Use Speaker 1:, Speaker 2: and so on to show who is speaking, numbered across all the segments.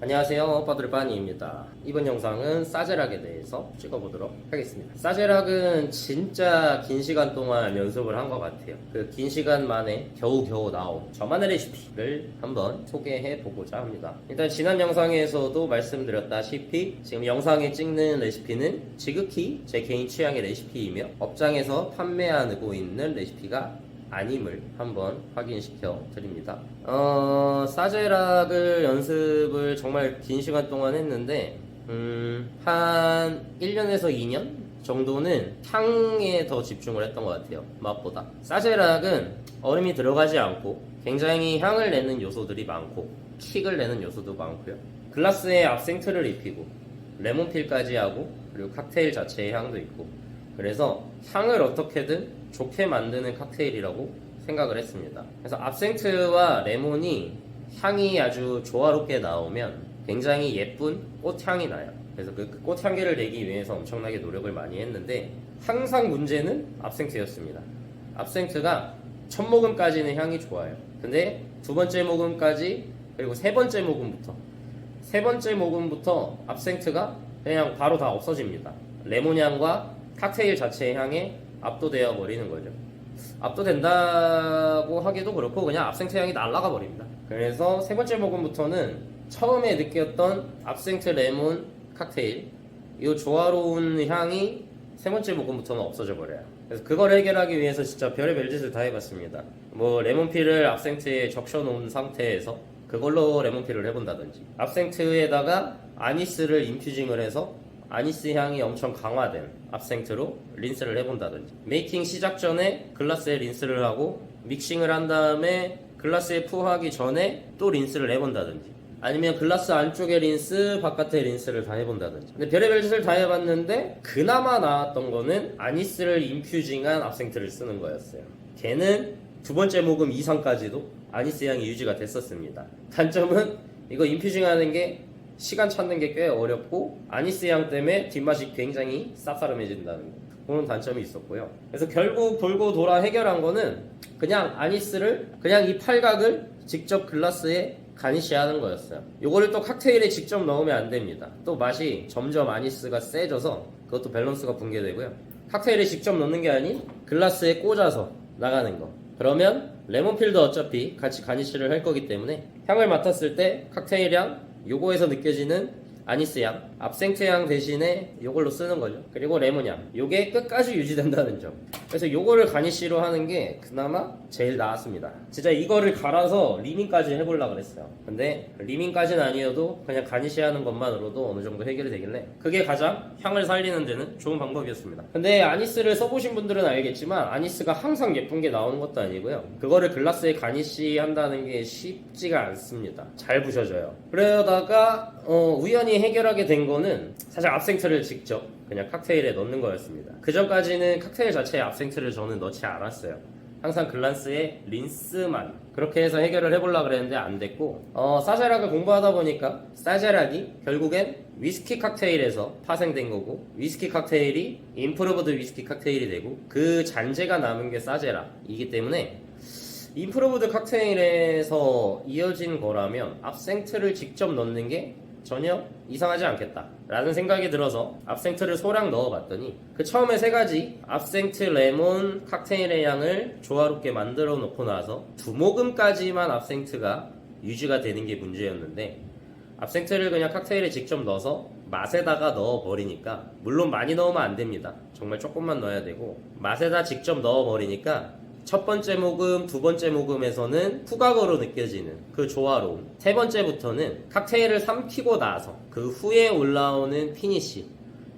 Speaker 1: 안녕하세요. 빠들빠니입니다. 이번 영상은 사제락에 대해서 찍어보도록 하겠습니다. 사제락은 진짜 긴 시간 동안 연습을 한 것 같아요. 그 긴 시간 만에 겨우겨우 나온 저만의 레시피를 한번 소개해 보고자 합니다. 일단 지난 영상에서도 말씀드렸다시피 지금 영상에 찍는 레시피는 지극히 제 개인 취향의 레시피이며 업장에서 판매하고 있는 레시피가 아님을 한번 확인시켜 드립니다. 어, 사제락을 연습을 정말 긴 시간 동안 했는데, 음, 한 1년에서 2년 정도는 향에 더 집중을 했던 것 같아요. 맛보다. 사제락은 얼음이 들어가지 않고 굉장히 향을 내는 요소들이 많고, 킥을 내는 요소도 많고요. 글라스에 압생트를 입히고, 레몬필까지 하고, 그리고 칵테일 자체의 향도 있고, 그래서 향을 어떻게든 좋게 만드는 칵테일이라고 생각을 했습니다. 그래서 압생트와 레몬이 향이 아주 조화롭게 나오면 굉장히 예쁜 꽃향이 나요. 그래서 그 꽃향기를 내기 위해서 엄청나게 노력을 많이 했는데 항상 문제는 압생트였습니다. 압생트가 첫 모금까지는 향이 좋아요. 근데 두 번째 모금까지 그리고 세 번째 모금부터 세 번째 모금부터 압생트가 그냥 바로 다 없어집니다. 레몬향과 칵테일 자체의 향에 압도되어 버리는 거죠. 압도된다고 하기도 그렇고 그냥 압생트 향이 날아가 버립니다. 그래서 세 번째 모금부터는 처음에 느꼈던 압생트 레몬 칵테일 이 조화로운 향이 세 번째 모금부터는 없어져 버려요. 그래서 그걸 해결하기 위해서 진짜 별의별 짓을 다 해봤습니다. 뭐 레몬피를 압생트에 적셔놓은 상태에서 그걸로 레몬피를 해본다든지 압생트에다가 아니스를 인퓨징을 해서 아니스 향이 엄청 강화된 압생트로 린스를 해본다든지 메이킹 시작 전에 글라스에 린스를 하고 믹싱을 한 다음에 글라스에 푸하기 전에 또 린스를 해본다든지 아니면 글라스 안쪽에 린스 바깥에 린스를 다 해본다든지. 근데 별의별 짓을 다 해봤는데 그나마 나왔던 거는 아니스를 인퓨징한 압생트를 쓰는 거였어요. 걔는 두 번째 모금 이상까지도 아니스 향이 유지가 됐었습니다. 단점은 이거 인퓨징하는 게 시간 찾는 게 꽤 어렵고 아니스 향 때문에 뒷맛이 굉장히 쌉싸름해진다는 거. 그런 단점이 있었고요. 그래서 결국 돌고 돌아 해결한 거는 그냥 아니스를 그냥 이 팔각을 직접 글라스에 가니쉬하는 거였어요. 요거를 또 칵테일에 직접 넣으면 안 됩니다. 또 맛이 점점 아니스가 세져서 그것도 밸런스가 붕괴되고요. 칵테일에 직접 넣는 게 아닌 글라스에 꽂아서 나가는 거. 그러면 레몬필도 어차피 같이 가니쉬를 할 거기 때문에 향을 맡았을 때 칵테일 향, 요거에서 느껴지는 아니스 향, 압생트 향 대신에 요걸로 쓰는 거죠. 그리고 레몬 향. 요게 끝까지 유지된다는 점. 그래서 요거를 가니쉬로 하는 게 그나마 제일 나았습니다. 진짜 이거를 갈아서 리밍까지 해보려고 그랬어요. 근데 리밍까지는 아니어도 그냥 가니쉬 하는 것만으로도 어느 정도 해결이 되길래 그게 가장 향을 살리는 데는 좋은 방법이었습니다. 근데 아니스를 써보신 분들은 알겠지만 아니스가 항상 예쁜 게 나오는 것도 아니고요. 그거를 글라스에 가니쉬 한다는 게 쉽지가 않습니다. 잘 부셔져요. 그러다가 어, 우연히 해결하게 된 거는 사실 압생트를 직접 그냥 칵테일에 넣는 거였습니다. 그 전까지는 칵테일 자체에 압생트를 저는 넣지 않았어요. 항상 글란스에 린스만 그렇게 해서 해결을 해보려고 그랬는데 안 됐고 어, 사제락을 공부하다 보니까 사제락이 결국엔 위스키 칵테일에서 파생된 거고 위스키 칵테일이 인프로브드 위스키 칵테일이 되고 그 잔재가 남은 게 사제락이기 때문에 인프로브드 칵테일에서 이어진 거라면 압생트를 직접 넣는 게 전혀 이상하지 않겠다. 라는 생각이 들어서 압생트를 소량 넣어봤더니 그 처음에 세 가지 압생트 레몬 칵테일의 향을 조화롭게 만들어 놓고 나서 두 모금까지만 압생트가 유지가 되는 게 문제였는데 압생트를 그냥 칵테일에 직접 넣어서 맛에다가 넣어버리니까 물론 많이 넣으면 안 됩니다. 정말 조금만 넣어야 되고 맛에다 직접 넣어버리니까 첫 번째 모금, 두 번째 모금에서는 후각으로 느껴지는 그 조화로움. 세 번째부터는 칵테일을 삼키고 나서 그 후에 올라오는 피니시.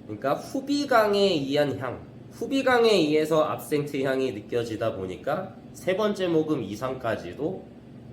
Speaker 1: 그러니까 후비강에 의한 향. 후비강에 의해서 압생트 향이 느껴지다 보니까 세 번째 모금 이상까지도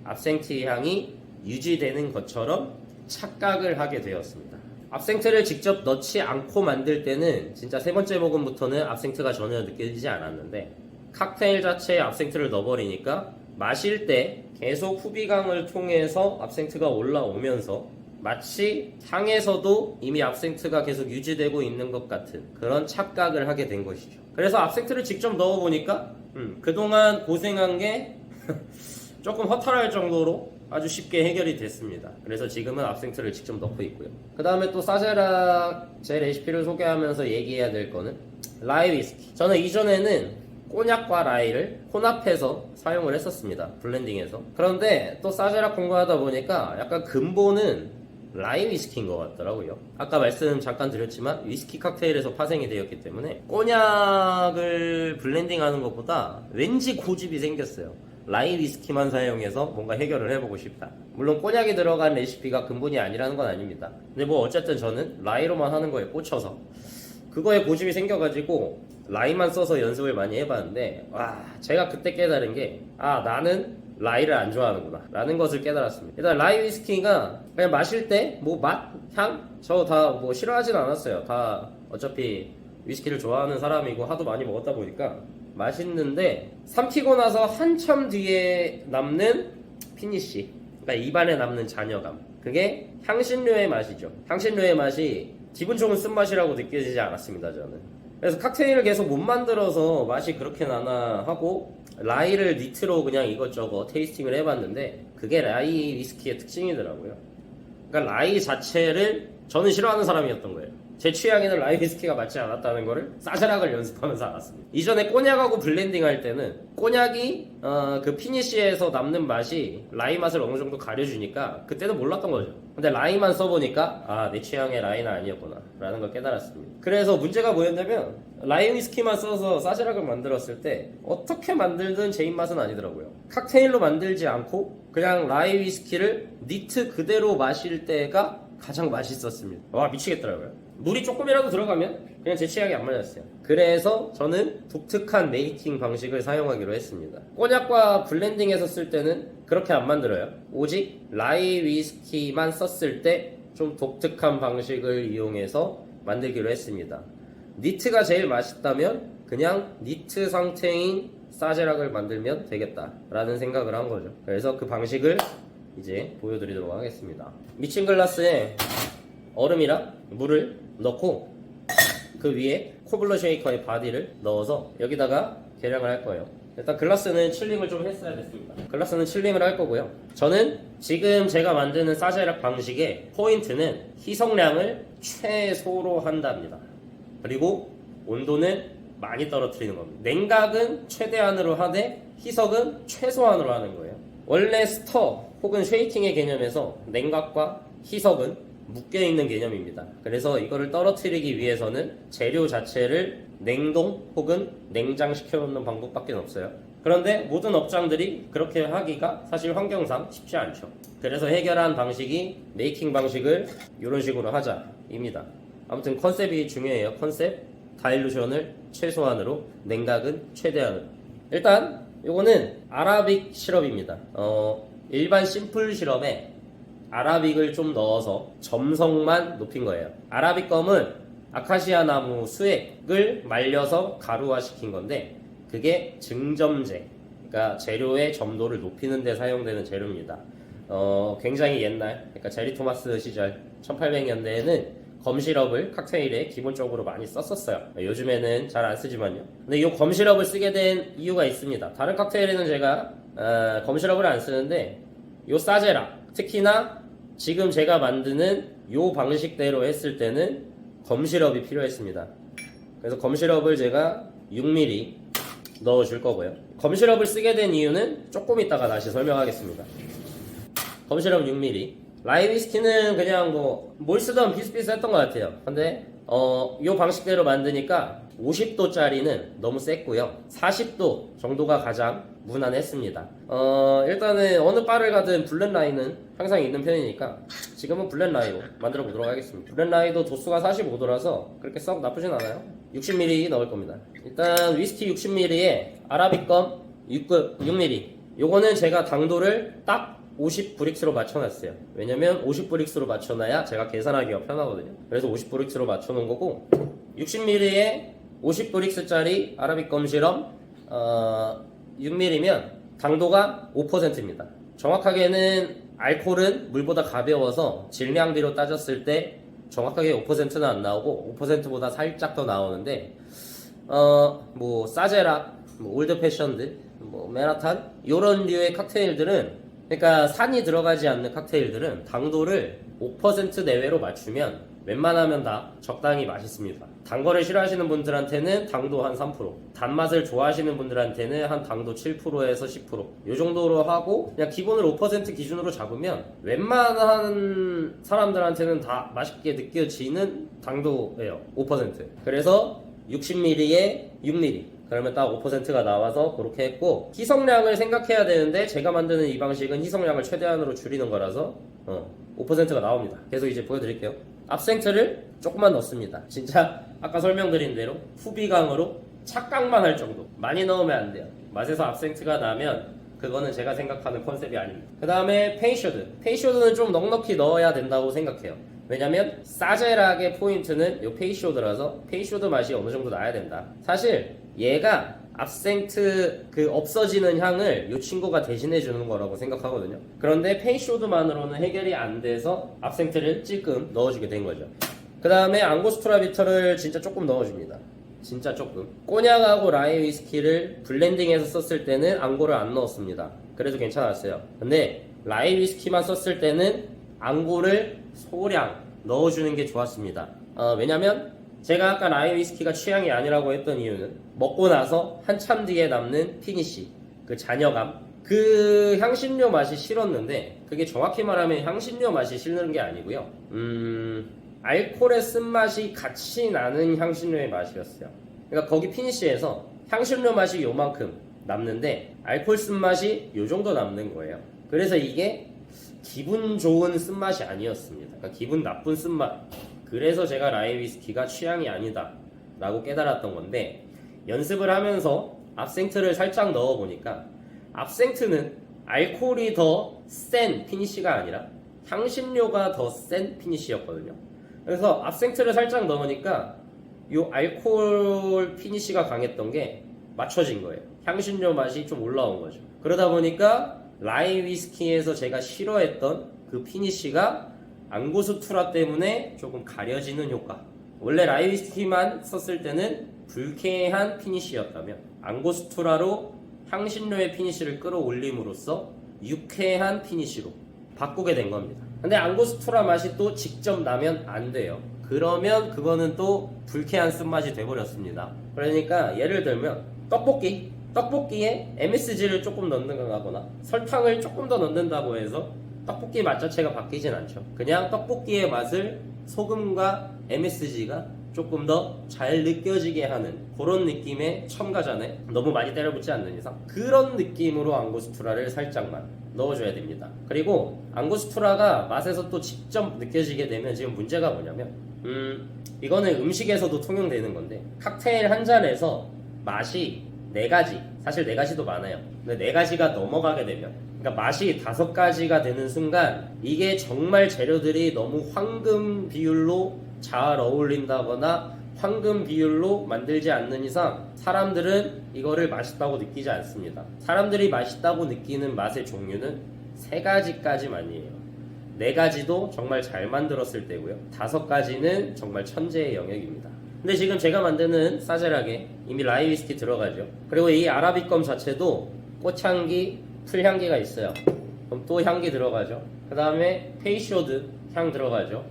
Speaker 1: 압생트 향이 유지되는 것처럼 착각을 하게 되었습니다. 압생트를 직접 넣지 않고 만들 때는 진짜 세 번째 모금부터는 압생트가 전혀 느껴지지 않았는데 칵테일 자체에 압생트를 넣어버리니까 마실 때 계속 후비강을 통해서 압생트가 올라오면서 마치 향에서도 이미 압생트가 계속 유지되고 있는 것 같은 그런 착각을 하게 된 것이죠. 그래서 압생트를 직접 넣어보니까 음, 그동안 고생한 게 조금 허탈할 정도로 아주 쉽게 해결이 됐습니다. 그래서 지금은 압생트를 직접 넣고 있고요. 그 다음에 또 사제락 제 레시피를 소개하면서 얘기해야 될 거는 라이 위스키. 저는 이전에는 꼬냑과 라이를 혼합해서 사용을 했었습니다. 블렌딩해서. 그런데 또 사제락 공부하다 보니까 약간 근본은 라이 위스키인 것 같더라고요. 아까 말씀 잠깐 드렸지만 위스키 칵테일에서 파생이 되었기 때문에 꼬냑을 블렌딩하는 것보다 왠지 고집이 생겼어요. 라이 위스키만 사용해서 뭔가 해결을 해보고 싶다. 물론 꼬냑이 들어간 레시피가 근본이 아니라는 건 아닙니다. 근데 뭐 어쨌든 저는 라이로만 하는 거에 꽂혀서 그거에 고집이 생겨가지고 라이만 써서 연습을 많이 해봤는데 와 제가 그때 깨달은 게 아 나는 라이를 안 좋아하는구나 라는 것을 깨달았습니다. 일단 라이 위스키가 그냥 마실 때 뭐 맛, 향 저 다 뭐 싫어하진 않았어요. 다 어차피 위스키를 좋아하는 사람이고 하도 많이 먹었다 보니까 맛있는데 삼키고 나서 한참 뒤에 남는 피니쉬 그러니까 입안에 남는 잔여감. 그게 향신료의 맛이죠. 향신료의 맛이 기분 좋은 쓴맛이라고 느껴지지 않았습니다 저는 그래서 칵테일을 계속 못 만들어서 맛이 그렇게 나나 하고 라이를 니트로 그냥 이것저것 테이스팅을 해봤는데 그게 라이 위스키의 특징이더라고요 그러니까 라이 자체를 저는 싫어하는 사람이었던 거예요. 제 취향에는 라이 위스키가 맞지 않았다는 거를 사제락을 연습하면서 알았습니다. 이전에 꼬냑하고 블렌딩 할 때는 꼬냑이 어, 그 피니쉬에서 남는 맛이 라이 맛을 어느 정도 가려주니까 그때는 몰랐던 거죠. 근데 라이만 써보니까 아 내 취향의 라이는 아니었구나 라는 걸 깨달았습니다. 그래서 문제가 뭐였냐면 라이 위스키만 써서 사제락을 만들었을 때 어떻게 만들든 제 입맛은 아니더라고요. 칵테일로 만들지 않고 그냥 라이 위스키를 니트 그대로 마실 때가 가장 맛있었습니다. 와 미치겠더라고요. 물이 조금이라도 들어가면 그냥 제 취향이 안 맞았어요. 그래서 저는 독특한 메이킹 방식을 사용하기로 했습니다. 꼬냑과 블렌딩해서 쓸 때는 그렇게 안 만들어요. 오직 라이 위스키만 썼을 때 좀 독특한 방식을 이용해서 만들기로 했습니다. 니트가 제일 맛있다면 그냥 니트 상태인 사제락을 만들면 되겠다라는 생각을 한 거죠. 그래서 그 방식을 이제 보여드리도록 하겠습니다. 미친 글라스에 얼음이랑 물을 넣고 그 위에 코블러 쉐이커의 바디를 넣어서 여기다가 계량을 할 거예요. 일단 글라스는 칠링을 좀 했어야 됐습니다. 글라스는 칠링을 할 거고요. 저는 지금 제가 만드는 사제락 방식의 포인트는 희석량을 최소로 한답니다. 그리고 온도는 많이 떨어뜨리는 겁니다. 냉각은 최대한으로 하되 희석은 최소한으로 하는 거예요. 원래 스터 혹은 쉐이킹의 개념에서 냉각과 희석은 묶여 있는 개념입니다. 그래서 이거를 떨어뜨리기 위해서는 재료 자체를 냉동 혹은 냉장시켜 놓는 방법밖에 없어요. 그런데 모든 업장들이 그렇게 하기가 사실 환경상 쉽지 않죠. 그래서 해결한 방식이 메이킹 방식을 이런 식으로 하자입니다. 아무튼 컨셉이 중요해요. 컨셉 다일루션을 최소한으로 냉각은 최대한으로. 일단 요거는 아라빅 시럽입니다. 어, 일반 심플 시럽에 아라빅을 좀 넣어서 점성만 높인 거예요. 아라빅 껌은 아카시아 나무 수액을 말려서 가루화 시킨 건데 그게 증점제, 그러니까 재료의 점도를 높이는 데 사용되는 재료입니다. 어, 굉장히 옛날, 그러니까 제리 토마스 시절 1800년대에는 검시럽을 칵테일에 기본적으로 많이 썼었어요. 요즘에는 잘 안 쓰지만요. 근데 이 검시럽을 쓰게 된 이유가 있습니다. 다른 칵테일에는 제가 어, 검시럽을 안 쓰는데 요 사제라 특히나 지금 제가 만드는 요 방식대로 했을 때는 검시럽이 필요했습니다. 그래서 검시럽을 제가 6mm 넣어줄 거고요. 검시럽을 쓰게 된 이유는 조금 이따가 다시 설명하겠습니다. 검시럽 6mm. 라이 위스키는 그냥 뭐 뭘 쓰던 비슷비슷했던 것 같아요. 근데 어, 요 방식대로 만드니까 50도짜리는 너무 셌고요. 40도 정도가 가장 무난했습니다. 어, 일단은 어느 바를 가든 라이는 항상 있는 편이니까 지금은 블렌 라이로 만들어 보도록 하겠습니다. 블렌 라이도 도수가 45도라서 그렇게 썩 나쁘진 않아요. 60ml 넣을 겁니다. 일단 위스키 60ml에 아라비껌 6급 6ml. 요거는 제가 당도를 딱 50브릭스로 맞춰놨어요. 왜냐면 50브릭스로 맞춰놔야 제가 계산하기가 편하거든요. 그래서 50브릭스로 맞춰놓은 거고 60ml에 50브릭스짜리 아라비껌 시럽 어, 6ml면 당도가 5%입니다. 정확하게는 알코올은 물보다 가벼워서 질량비로 따졌을 때 정확하게 5%는 안 나오고 5%보다 살짝 더 나오는데 어뭐 사제락, 뭐 올드 패션드, 뭐 메라탄 이런 류의 칵테일들은 그러니까 산이 들어가지 않는 칵테일들은 당도를 5% 내외로 맞추면 웬만하면 다 적당히 맛있습니다. 단 거를 싫어하시는 분들한테는 당도 한 3%, 단맛을 좋아하시는 분들한테는 한 당도 7%에서 10%. 이 정도로 하고 그냥 기본을 5% 기준으로 잡으면 웬만한 사람들한테는 다 맛있게 느껴지는 당도예요. 5%. 그래서 60ml에 6ml. 그러면 딱 5%가 나와서 그렇게 했고 희석량을 생각해야 되는데 제가 만드는 이 방식은 희석량을 최대한으로 줄이는 거라서 어, 5%가 나옵니다. 계속 이제 보여드릴게요. 압생트를 조금만 넣습니다. 진짜 아까 설명드린 대로 후비강으로 착각만 할 정도. 많이 넣으면 안 돼요. 맛에서 압생트가 나면 그거는 제가 생각하는 컨셉이 아닙니다. 그 다음에 페이쇼드. 페이쇼드는 좀 넉넉히 넣어야 된다고 생각해요. 왜냐면 사제락의 포인트는 요 페이쇼드라서 페이쇼드 맛이 어느 정도 나야 된다. 사실 얘가 압생트 그 없어지는 향을 이 친구가 대신해 주는 거라고 생각하거든요. 그런데 페이쇼드만으로는 해결이 안 돼서 압생트를 찔끔 넣어주게 된 거죠. 그 다음에 앙고스트라 비터를 진짜 조금 넣어줍니다. 진짜 조금. 꼬냑하고 라이 위스키를 블렌딩해서 썼을 때는 앙고를 안 넣었습니다. 그래도 괜찮았어요. 근데 라이 위스키만 썼을 때는 앙고를 소량 넣어주는 게 좋았습니다. 어, 왜냐면 제가 아까 라이 위스키가 취향이 아니라고 했던 이유는 먹고 나서 한참 뒤에 남는 피니시, 그 잔여감, 그 향신료 맛이 싫었는데 그게 정확히 말하면 향신료 맛이 싫는 게 아니고요. 음, 알코올의 쓴맛이 같이 나는 향신료의 맛이었어요. 그러니까 거기 피니시에서 향신료 맛이 요만큼 남는데 알코올 쓴맛이 요 정도 남는 거예요. 그래서 이게 기분 좋은 쓴맛이 아니었습니다. 그러니까 기분 나쁜 쓴맛. 그래서 제가 라이 위스키가 취향이 아니다 라고 깨달았던 건데 연습을 하면서 압생트를 살짝 넣어 보니까 압생트는 알코올이 더 센 피니시가 아니라 향신료가 더 센 피니시였거든요. 그래서 압생트를 살짝 넣으니까 이 알코올 피니시가 강했던 게 맞춰진 거예요. 향신료 맛이 좀 올라온 거죠. 그러다 보니까 라이 위스키에서 제가 싫어했던 그 피니시가 앙고스투라 때문에 조금 가려지는 효과. 원래 라이 위스키만 썼을 때는 불쾌한 피니시였다면 앙고스투라로 향신료의 피니시를 끌어올림으로써 유쾌한 피니시로 바꾸게 된 겁니다. 근데 앙고스투라 맛이 또 직접 나면 안 돼요. 그러면 그거는 또 불쾌한 쓴맛이 돼버렸습니다. 그러니까 예를 들면 떡볶이 떡볶이에 MSG를 조금 넣는다거나 설탕을 조금 더 넣는다고 해서 떡볶이 맛 자체가 바뀌진 않죠. 그냥 떡볶이의 맛을 소금과 MSG가 조금 더 잘 느껴지게 하는 그런 느낌의 첨가잖아요. 너무 많이 때려붙지 않는 이상 그런 느낌으로 앙고스투라를 살짝만 넣어줘야 됩니다. 그리고 앙고스투라가 맛에서 또 직접 느껴지게 되면 지금 문제가 뭐냐면 음 이거는 음식에서도 통용되는 건데 칵테일 한 잔에서 맛이 네 가지 사실 네 가지도 많아요. 근데 네 가지가 넘어가게 되면 그러니까 맛이 다섯 가지가 되는 순간 이게 정말 재료들이 너무 황금 비율로 잘 어울린다거나 황금 비율로 만들지 않는 이상 사람들은 이거를 맛있다고 느끼지 않습니다. 사람들이 맛있다고 느끼는 맛의 종류는 세 가지까지만이에요. 네 가지도 정말 잘 만들었을 때고요. 다섯 가지는 정말 천재의 영역입니다. 근데 지금 제가 만드는 사제락에 이미 라이 위스키 들어가죠. 그리고 이 아라비껌 자체도 꽃향기, 풀 향기가 있어요. 그럼 또 향기 들어가죠. 그 다음에 페이쇼드 향 들어가죠.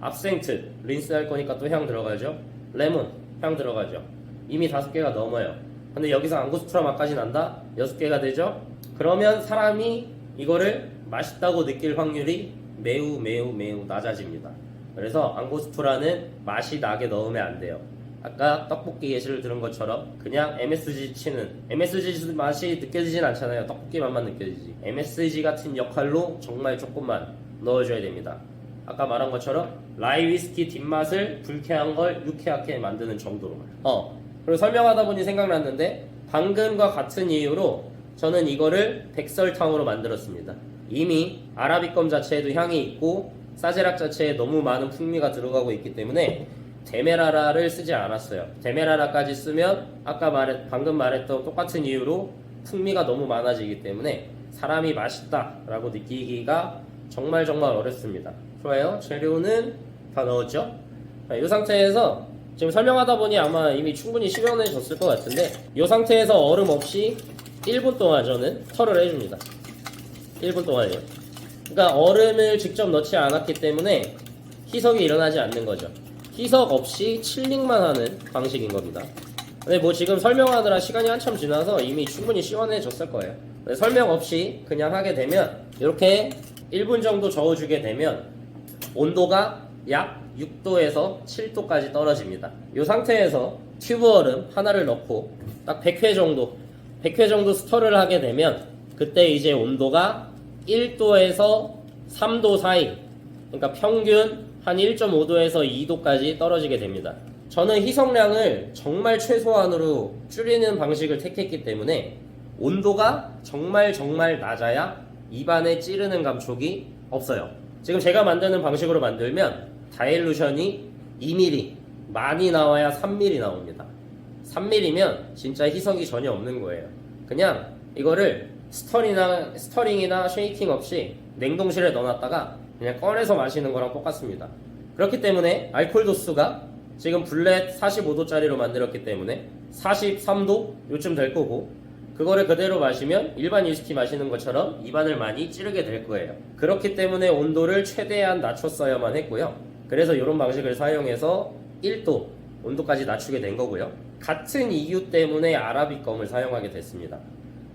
Speaker 1: 압생트 린스 할 거니까 또 향 들어가죠. 레몬 향 들어가죠. 이미 다섯 개가 넘어요. 근데 여기서 앙고스투라 맛까지 난다? 여섯 개가 되죠? 그러면 사람이 이거를 맛있다고 느낄 확률이 매우 매우 매우 낮아집니다. 그래서 앙고스투라는 맛이 나게 넣으면 안 돼요. 아까 떡볶이 예시를 들은 것처럼 그냥 MSG 치는 MSG 맛이 느껴지진 않잖아요. 떡볶이 맛만 느껴지지. MSG 같은 역할로 정말 조금만 넣어줘야 됩니다. 아까 말한 것처럼 라이 위스키 뒷맛을 불쾌한 걸 유쾌하게 만드는 정도로만. 어. 그리고 설명하다 보니 생각났는데 방금과 같은 이유로 저는 이거를 백설탕으로 만들었습니다. 이미 아라비껌 자체에도 향이 있고 사제락 자체에 너무 많은 풍미가 들어가고 있기 때문에 데메라라를 쓰지 않았어요. 데메라라까지 쓰면 아까 말했 방금 말했던 똑같은 이유로 풍미가 너무 많아지기 때문에 사람이 맛있다라고 느끼기가 정말 정말 어렵습니다. 좋아요. 재료는 다 넣었죠? 자, 이 상태에서 지금 설명하다 보니 아마 이미 충분히 시원해졌을 것 같은데 이 상태에서 얼음 없이 1분 동안 저는 털을 해줍니다. 1분 동안요. 그러니까 얼음을 직접 넣지 않았기 때문에 희석이 일어나지 않는 거죠. 희석 없이 칠링만 하는 방식인 겁니다. 근데 뭐 지금 설명하느라 시간이 한참 지나서 이미 충분히 시원해졌을 거예요. 설명 없이 그냥 하게 되면 이렇게 1분 정도 저어주게 되면 온도가 약 6도에서 7도까지 떨어집니다. 이 상태에서 튜브 얼음 하나를 넣고 딱 100회 정도, 100회 정도 스터를 하게 되면 그때 이제 온도가 1도에서 3도 사이, 그러니까 평균 한 1.5도에서 2도까지 떨어지게 됩니다. 저는 희석량을 정말 최소한으로 줄이는 방식을 택했기 때문에 온도가 정말 정말 낮아야 입안에 찌르는 감촉이 없어요. 지금 제가 만드는 방식으로 만들면 다일루션이 2mm, 많이 나와야 3mm 나옵니다. 3mm면 진짜 희석이 전혀 없는 거예요. 그냥 이거를 스터링이나, 스터링이나 쉐이킹 없이 냉동실에 넣어놨다가 그냥 꺼내서 마시는 거랑 똑같습니다. 그렇기 때문에 알코올 도수가 지금 블렛 45도짜리로 만들었기 때문에 43도 요쯤 될 거고 그거를 그대로 마시면 일반 위스키 마시는 것처럼 입안을 많이 찌르게 될 거예요. 그렇기 때문에 온도를 최대한 낮췄어야만 했고요. 그래서 이런 방식을 사용해서 1도 온도까지 낮추게 된 거고요. 같은 이유 때문에 아라비껌을 사용하게 됐습니다.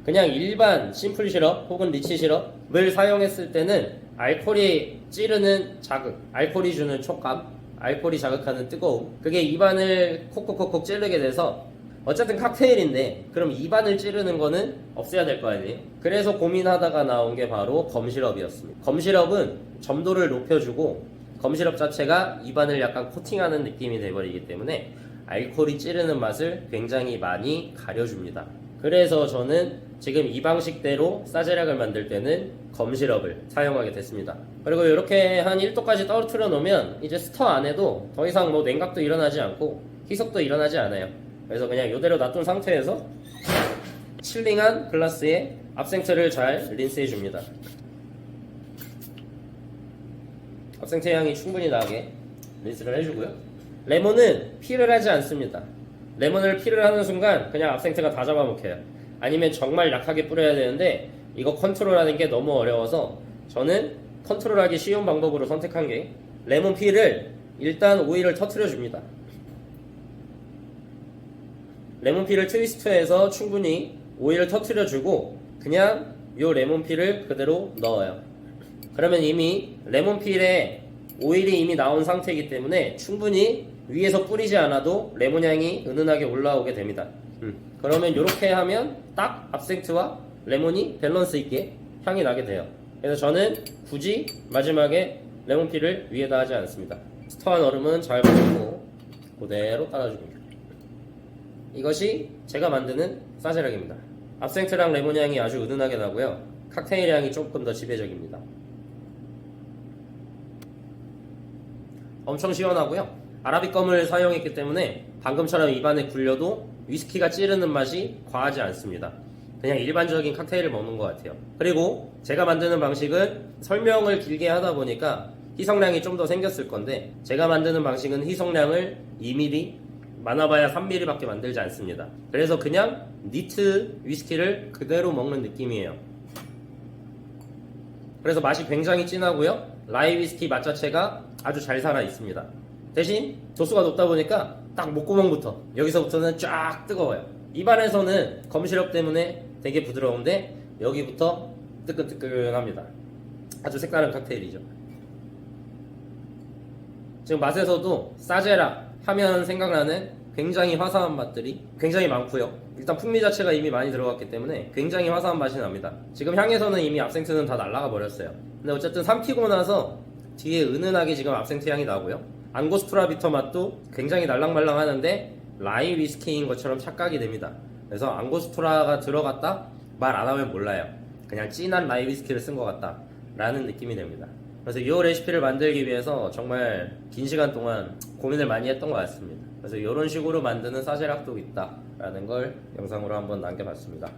Speaker 1: 그냥 일반 심플 시럽 혹은 리치 시럽을 사용했을 때는 알코올이 찌르는 자극, 알코올이 주는 촉감, 알코올이 자극하는 뜨거움, 그게 입안을 콕콕콕콕 찌르게 돼서 어쨌든 칵테일인데 그럼 입안을 찌르는 거는 없애야 될 거 아니에요? 그래서 고민하다가 나온 게 바로 검시럽이었습니다. 검시럽은 점도를 높여주고 검시럽 자체가 입안을 약간 코팅하는 느낌이 돼버리기 때문에 알코올이 찌르는 맛을 굉장히 많이 가려줍니다. 그래서 저는 지금 이 방식대로 싸제락을 만들 때는 검시럽을 사용하게 됐습니다. 그리고 이렇게 한 1도까지 떨어뜨려 놓으면 이제 스터 안에도 더 이상 뭐 냉각도 일어나지 않고 희석도 일어나지 않아요. 그래서 그냥 이대로 놔둔 상태에서 칠링한 글라스에 압생트를 잘 린스해 줍니다. 압생트 향이 충분히 나게 린스를 해주고요. 레몬은 피를 하지 않습니다. 레몬을 피를 하는 순간 그냥 압생트가 다 잡아먹혀요. 아니면 정말 약하게 뿌려야 되는데 이거 컨트롤하는 게 너무 어려워서 저는 컨트롤하기 쉬운 방법으로 선택한 게 레몬 피를 일단 오일을 터트려 줍니다. 레몬 피를 트위스트해서 충분히 오일을 터트려 주고 그냥 요 레몬 피를 그대로 넣어요. 그러면 이미 레몬 필에 오일이 이미 나온 상태이기 때문에 충분히 위에서 뿌리지 않아도 레몬 향이 은은하게 올라오게 됩니다. 음, 그러면 이렇게 하면 딱 압생트와 레몬이 밸런스 있게 향이 나게 돼요. 그래서 저는 굳이 마지막에 레몬 필을 위에다 하지 않습니다. 스터한 얼음은 잘 맞고 그대로 따라줍니다. 이것이 제가 만드는 사제락입니다. 압생트랑 레몬 향이 아주 은은하게 나고요. 칵테일 향이 조금 더 지배적입니다. 엄청 시원하고요. 아라비껌을 사용했기 때문에 방금처럼 입안에 굴려도 위스키가 찌르는 맛이 과하지 않습니다. 그냥 일반적인 칵테일을 먹는 것 같아요. 그리고 제가 만드는 방식은 설명을 길게 하다 보니까 희석량이 좀 더 생겼을 건데 제가 만드는 방식은 희석량을 2mm 많아봐야 3mm밖에 만들지 않습니다. 그래서 그냥 니트 위스키를 그대로 먹는 느낌이에요. 그래서 맛이 굉장히 진하고요. 라이 위스키 맛 자체가 아주 잘 살아 있습니다. 대신 도수가 높다 보니까 딱 목구멍부터 여기서부터는 쫙 뜨거워요. 입안에서는 검시럽 때문에 되게 부드러운데 여기부터 뜨끈뜨끈합니다. 아주 색다른 칵테일이죠. 지금 맛에서도 사제라 하면 생각나는 굉장히 화사한 맛들이 굉장히 많고요. 일단 풍미 자체가 이미 많이 들어갔기 때문에 굉장히 화사한 맛이 납니다. 지금 향에서는 이미 압생트는 다 날아가 버렸어요. 근데 어쨌든 삼키고 나서 뒤에 은은하게 지금 압생트 향이 나고요. 앙고스트라 비터 맛도 굉장히 날랑말랑 하는데 라이 위스키인 것처럼 착각이 됩니다. 그래서 앙고스트라가 들어갔다 말 안 하면 몰라요. 그냥 진한 라이 위스키를 쓴 것 같다 라는 느낌이 됩니다. 그래서 이 레시피를 만들기 위해서 정말 긴 시간 동안 고민을 많이 했던 것 같습니다. 그래서 이런 식으로 만드는 사제락도 있다라는 걸 영상으로 한번 남겨봤습니다.